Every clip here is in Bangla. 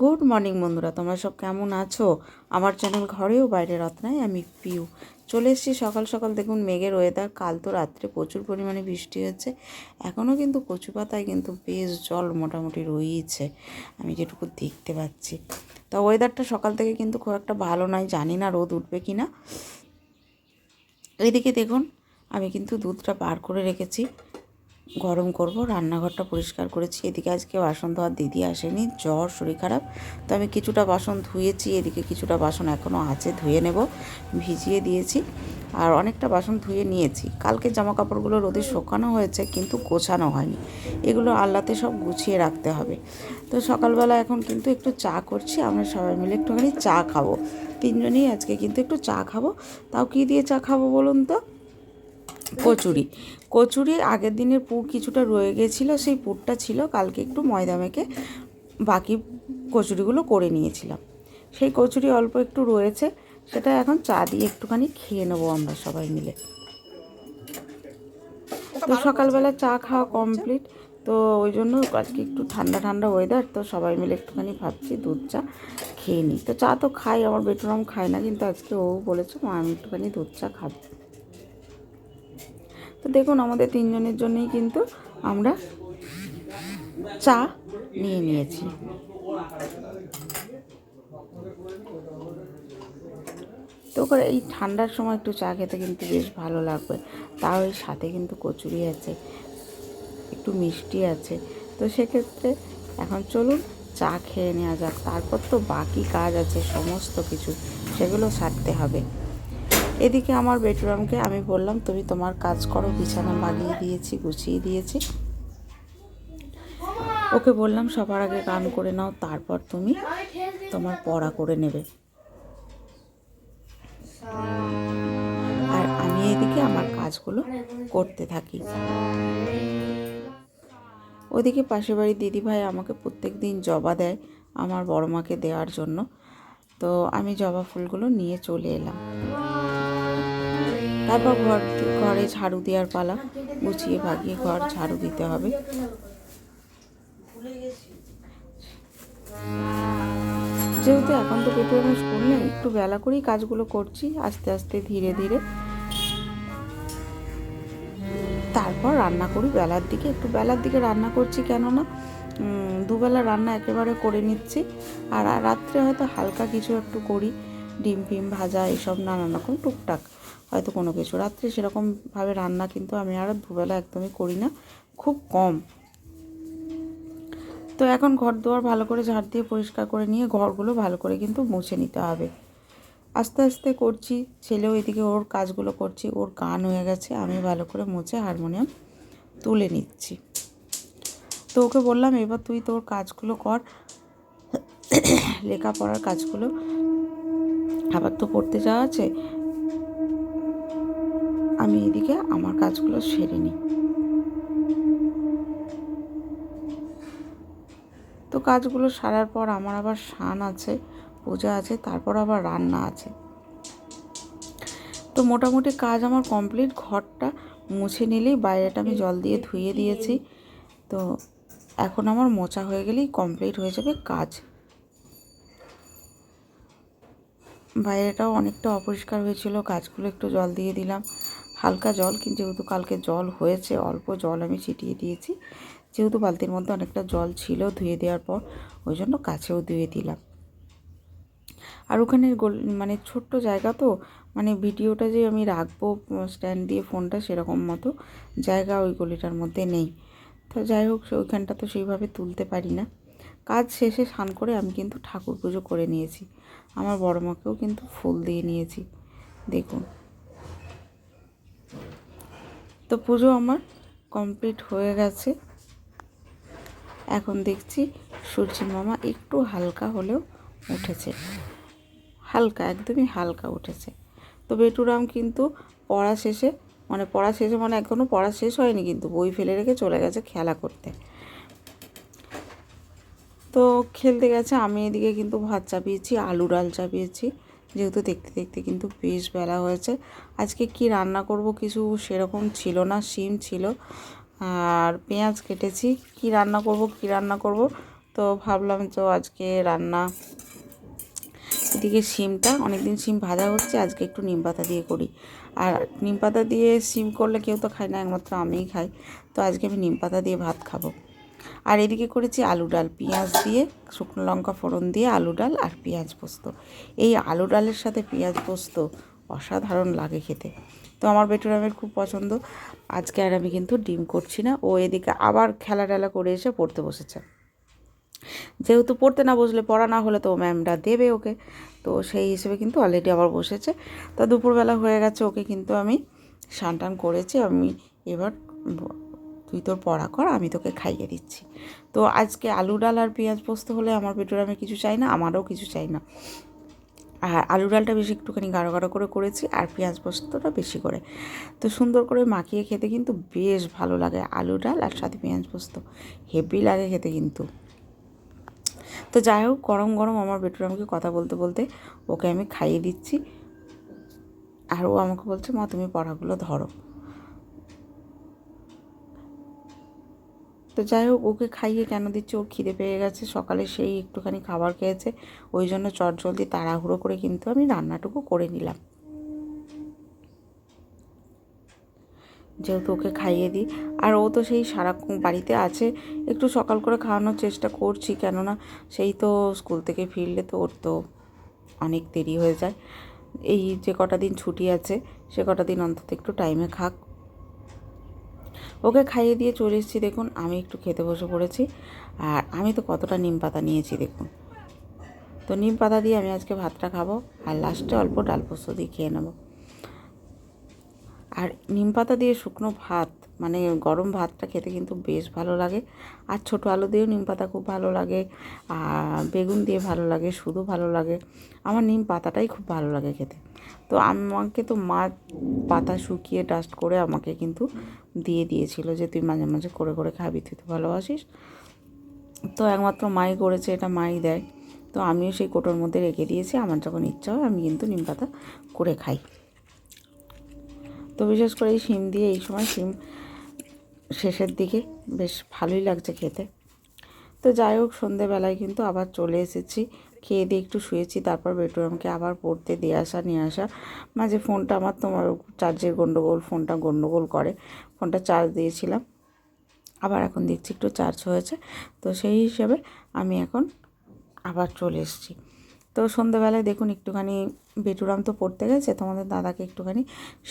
গুড মর্নিং বন্ধুরা, তোমরা সব কেমন আছো? আমার চ্যানেল ঘরেও বাইরে রত্নায় আমি পিউ। চলে এসেছি সকাল সকাল, দেখুন মেঘের ওয়েদার কাল তো রাত্রে প্রচুর পরিমাণে বৃষ্টি হচ্ছে এখনও কিন্তু কচু পাতায় কিন্তু বেশ জল মোটামুটি রয়েছে, আমি যেটুকু দেখতে পাচ্ছি। তা ওয়েদারটা সকাল থেকে কিন্তু খুব একটা ভালো নয়, জানি না রোদ উঠবে কি না এইদিকে দেখুন, আমি কিন্তু দুধটা বার করে রেখেছি। গরম করব, রান্নাঘরটা পরিষ্কার করেছি। এদিকে আজকে বাসন ধোয়ার দিদি আসেনি, জ্বর, শরীর খারাপ। তো আমি কিছুটা বাসন ধুয়েছি, এদিকে কিছুটা বাসন এখনও আছে, ধুয়ে নেব। ভিজিয়ে দিয়েছি আর অনেকটা বাসন ধুয়ে নিয়েছি। কালকে জামা কাপড়গুলো রোদে শুকানো হয়েছে, কিন্তু গোছানো হয়নি। এগুলো আল্লাতে সব গুছিয়ে রাখতে হবে। তো সকালবেলা এখন কিন্তু একটু চা করছি, আমরা সবাই মিলে একটুখানি চা খাব। তিনজনেই আজকে কিন্তু একটু চা খাব। তাও কী দিয়ে চা খাব বলুন তো? কচুরি। কচুরি আগের দিনের পুর কিছুটা রয়ে গেছিল সেই পুরটা ছিল কালকে একটু ময়দা মেখে বাকি কচুরিগুলো করে নিয়েছিলাম। সেই কচুরি অল্প একটু রয়েছে সেটা এখন চা দিয়ে একটুখানি খেয়ে নেব আমরা সবাই মিলে। তো সকালবেলা চা খাওয়া কমপ্লিট। তো ওই জন্য আজকে একটু ঠান্ডা ঠান্ডা ওয়েদার তো সবাই মিলে একটুখানি ভাবছি দুধ চা খেয়ে নিই। তো চা তো খাই আমার বেটুরাম খায় না কিন্তু আজকে ও বলেছে মা আমি একটুখানি দুধ চা খাব। তো দেখুন, আমাদের তিনজনের জন্যই কিন্তু আমরা চা নিয়ে নিয়েছি। তো করে এই ঠান্ডার সময় একটু চা খেতে কিন্তু বেশ ভালো লাগবে। তাও এই সাথে কিন্তু কচুরি আছে, একটু মিষ্টি আছে। তো সেক্ষেত্রে এখন চলুন, চা খেয়ে নেওয়া যাক। তারপর তো বাকি কাজ আছে, সমস্ত কিছু, সেগুলো সারতে হবে। এদিকে আমার বেডরুমকে আমি বললাম, তুমি তোমার কাজ করো, বিছানা লাগিয়ে দিয়েছি, গুছিয়ে দিয়েছি। ওকে বললাম, সবার আগে গান করে নাও, তারপর তুমি তোমার পড়া করে নেবে। আর আমি এদিকে আমার কাজগুলো করতে থাকি। ওদিকে পাশের বাড়ির দিদিভাই আমাকে প্রত্যেক দিন জবা দেয় আমার বড় মাকে দেওয়ার জন্য। তো আমি জবা ফুলগুলো নিয়ে চলে এলাম। তারপর ঘর ঘরে ঝাড়ু দেওয়ার পালা। গুছিয়ে ভাগিয়ে ঘর ঝাড়ু দিতে হবে। যেহেতু এখন তো পেট্রোল স্কুল নেই, একটু বেলা করেই কাজগুলো করছি, আস্তে আস্তে ধীরে ধীরে। তারপর রান্না করি। বেলার দিকে একটু বেলার দিকে রান্না করছি কেননা দুবেলা রান্না একেবারে করে নিচ্ছি। আর রাত্রে হয়তো হালকা কিছু একটু করি, ডিম ফিম ভাজা এসব নানান রকম টুকটাক। হয়তো কোনো কিছু। রাত্রে সেরকমভাবে রান্না কিন্তু আমি আর দুবেলা একদমই করি না, খুব কম। তো এখন ঘর দুয়ার ভালো করে ঝাড় দিয়ে পরিষ্কার করে নিয়ে ঘরগুলো ভালো করে কিন্তু মুছে নিতে হবে। আস্তে আস্তে করছি, ছেলেও এদিকে ওর কাজগুলো করছি, ওর গান হয়ে গেছে, আমি ভালো করে মুছে হারমোনিয়াম তুলে নিচ্ছি। তো ওকে বললাম, এবার তুই তোর কাজগুলো কর, লেখাপড়ার কাজগুলো আবার তো পড়তে যাওয়া আছে আমি এদিকে আমার কাজগুলো সেরে নিই। তো কাজগুলো সারার পর আমার আবার স্নান আছে, পূজা আছে, তারপর আবার রান্না আছে। তো মোটামুটি কাজ আমার কমপ্লিট, ঘরটা মুছে নিলেই বাইরেটা আমি জল দিয়ে ধুয়ে দিয়েছি। তো এখন আমার মোচা হয়ে গেলেই কমপ্লিট হয়ে যাবে কাজ। বাইরেটাও অনেকটা অপরিষ্কার হয়েছিল, কাজগুলো একটু জল দিয়ে দিলাম। হালকা জল, কিন্তু যেহেতু কালকে জল হয়েছে, অল্প জল আমি ছিটিয়ে দিয়েছি। যেহেতু বালতির মধ্যে অনেকটা জল ছিল ধুয়ে দেওয়ার পর, ওই জন্য কাছেও ধুয়ে দিলাম। আর ওখানে গোল মানে ছোট্ট জায়গা তো মানে ভিডিওটা যে আমি রাখব, স্ট্যান্ড দিয়ে ফোনটা সেরকম মতো জায়গা ওই গলিটার মধ্যে নেই। তো যাই হোক ওইখানটা তো সেইভাবে তুলতে পারি না। কাজ শেষে স্নান করে আমি কিন্তু ঠাকুর পুজো করে নিয়েছি। আমার বড় মাকেও কিন্তু ফুল দিয়ে নিয়েছি। দেখুন। তো পুজো আমার কমপ্লিট হয়ে গেছে। এখন দেখছি সূর্যি মামা একটু হালকা হলেও উঠেছে। হালকা, একদমই হালকা উঠেছে। তো বেটুরাম কিন্তু পড়া শেষে মানে পড়া শেষে মানে এখনও পড়া শেষ হয়নি কিন্তু, বই ফেলে রেখে চলে গেছে খেলা করতে। তো খেলতে গেছে, আমি এদিকে কিন্তু ভাত চাপিয়েছি আলু ডাল চাপিয়েছি। যেহেতু দেখতে দেখতে কিন্তু বেশ বেলা হয়েছে। আজকে কি রান্না করব কিছু সেরকম ছিল না, শিম ছিল। আর পেঁয়াজ কেটেছি, কি রান্না করব, কি রান্না করব? তো ভাবলাম তো আজকে রান্না, এদিকে শিমটা, অনেকদিন শিম ভাজা হচ্ছে, আজকে একটু নিম পাতা দিয়ে করি। আর নিম পাতা দিয়ে শিম করলে কেউ তো খায় না, একমাত্র আমিই খাই। তো আজকে আমি নিম পাতা দিয়ে ভাত খাব। আর এদিকে করেছি আলু ডাল, পেঁয়াজ দিয়ে, শুকনো লঙ্কা ফোড়ন দিয়ে আলু ডাল আর পেঁয়াজ পোস্ত। এই আলু ডালের সাথে পেঁয়াজ পোস্ত অসাধারণ লাগে খেতে। তো আমার বেটুরামের খুব পছন্দ। আজকে আর আমি কিন্তু ডিম করছি না। ও এদিকে আবার খেলা টেলা করে এসে পড়তে বসেছে। যেহেতু পড়তে না বসলে, পড়া না হলে তো ম্যামরা দেবে ওকে। তো সেই হিসেবে কিন্তু অলরেডি আবার বসেছে। তো দুপুরবেলা হয়ে গেছে, ওকে কিন্তু আমি টান করেছি। আমি এবার তুই তোর পড়া কর, আমি তোকে খাইয়ে দিচ্ছি। তো আজকে আলু ডাল আর পেঁয়াজ পোস্ত হলে আমার পেটুর আমি কিছু চাই না, আমারও কিছু চাই না। আর আলু ডালটা বেশি একটুখানি গাঢ় গাঢ় করে করেছি আর পেঁয়াজ পোস্তটা বেশি করে। তো সুন্দর করে মাখিয়ে খেতে কিন্তু বেশ ভালো লাগে আলু ডাল আর সাথে পেঁয়াজ পোস্ত। হেভি লাগে খেতে কিন্তু। তো যাই হোক, গরম গরম আমার বেটুর আমাকে কথা বলতে বলতে ওকে আমি খাইয়ে দিচ্ছি। আর ও আমাকে বলছে, মা, তুমি পড়াগুলো ধরো। তো যাই হোক, ওকে খাইয়ে কেন দিচ্ছে? ওর খিদে পেয়ে গেছে। সকালে সেই একটুখানি খাবার খেয়েছে। ওই জন্য চট জলদি তাড়াহুড়ো করে কিন্তু আমি রান্নাটুকু করে নিলাম। যেহেতু ওকে খাইয়ে দিই। আর ও তো সেই সারাক্ষণ বাড়িতে আছে। একটু সকাল করে খাওয়ানোর চেষ্টা করছি, কেননা সেই তো স্কুল থেকে ফিরলে তো ওর তো অনেক দেরি হয়ে যায়। এই যে কটা দিন ছুটি আছে, সে কটা দিন অন্তত একটু টাইমে খাক। ওকে খাইয়ে দিয়ে চলে এসেছি, দেখুন, আমি একটু খেতে বসে পড়েছি। আর আমি তো কতটা নিম পাতা নিয়েছি, দেখুন। তো নিম পাতা দিয়ে আমি আজকে ভাতটা খাব, আর লাস্টে অল্প ডাল পোস্ত দিয়ে খেয়ে নেব। আর নিম পাতা দিয়ে শুকনো ভাত মানে গরম ভাতটা খেতে কিন্তু বেশ ভালো লাগে। আর ছোটো আলু দিয়েও নিম পাতা খুব ভালো লাগে, আর বেগুন দিয়ে ভালো লাগে, শুধু ভালো লাগে। আমার নিম পাতাটাই খুব ভালো লাগে খেতে। তো আমাকে তো মা পাতা শুকিয়ে ডাস্ট করে আমাকে কিন্তু দিয়ে দিয়েছিল যে তুই মাঝে মাঝে করে করে খাবি, তুই তো ভালোবাসিস। তো একমাত্র মাই করেছে, এটা মাই দেয়। তো আমিও সেই কোটোর মধ্যে রেখে দিয়েছি, আমার যখন ইচ্ছা হয় আমি কিন্তু নিম পাতা করে খাই। তো বিশেষ করে এই শিম দিয়ে এই সময় শিম শেষের দিকে বেশ ভালোই লাগছে খেতে। তো যাই হোক, সন্ধেবেলায় কিন্তু আবার চলে এসেছি খেয়ে দিয়ে একটু শুয়েছি, তারপর বেডরুমকে আবার পড়তে দিয়ে আসা, নিয়ে আসা। মাঝে ফোনটা আমার তোমার চার্জের গণ্ডগোল ফোনটা গন্ডগোল করে। ফোনটা চার্জ দিয়েছিলাম। আবার এখন দেখছি একটু চার্জ হয়েছে। তো সেই হিসাবে আমি এখন আবার চলে এসেছি। তো সন্ধ্যেবেলায় দেখুন একটুখানি বেটুরাম তো পড়তে গেছে, তোমাদের দাদাকে একটুখানি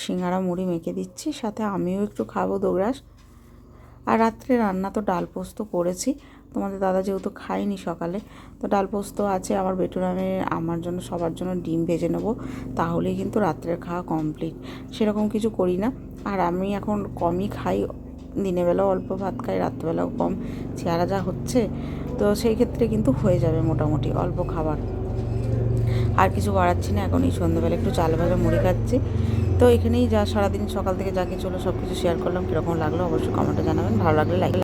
সিঙ্গারা মুড়ি মেখে দিচ্ছি, সাথে আমিও একটু খাব দোগ্রাস আর রাত্রে রান্না তো ডাল পোস্ত করেছি। তোমাদের দাদা যেহেতু খায়নি সকালে, তো ডাল পোস্ত আছে আমার বেটুরামে আমার জন্য, সবার জন্য ডিম ভেজে নেব। তাহলেই কিন্তু রাত্রের খাওয়া কমপ্লিট সেরকম কিছু করি না। আর আমি এখন কমই খাই, দিনের বেলাও অল্প ভাত খাই, রাত্রেবেলাও কম। চেহারা যা হচ্ছে, তো সেই ক্ষেত্রে কিন্তু হয়ে যাবে মোটামুটি অল্প খাবার। আর কিছু বাড়াচ্ছি না, এখন এই সন্ধ্যাবেলা একটু চাল ভাজা মুড়ি খাচ্ছি। তো এখানেই যা সারাদিন সকাল থেকে যা কিছু হলো সব কিছু শেয়ার করলাম, কীরকম লাগল অবশ্যই কমেন্টে জানাবেন। ভালো লাগলে লাইক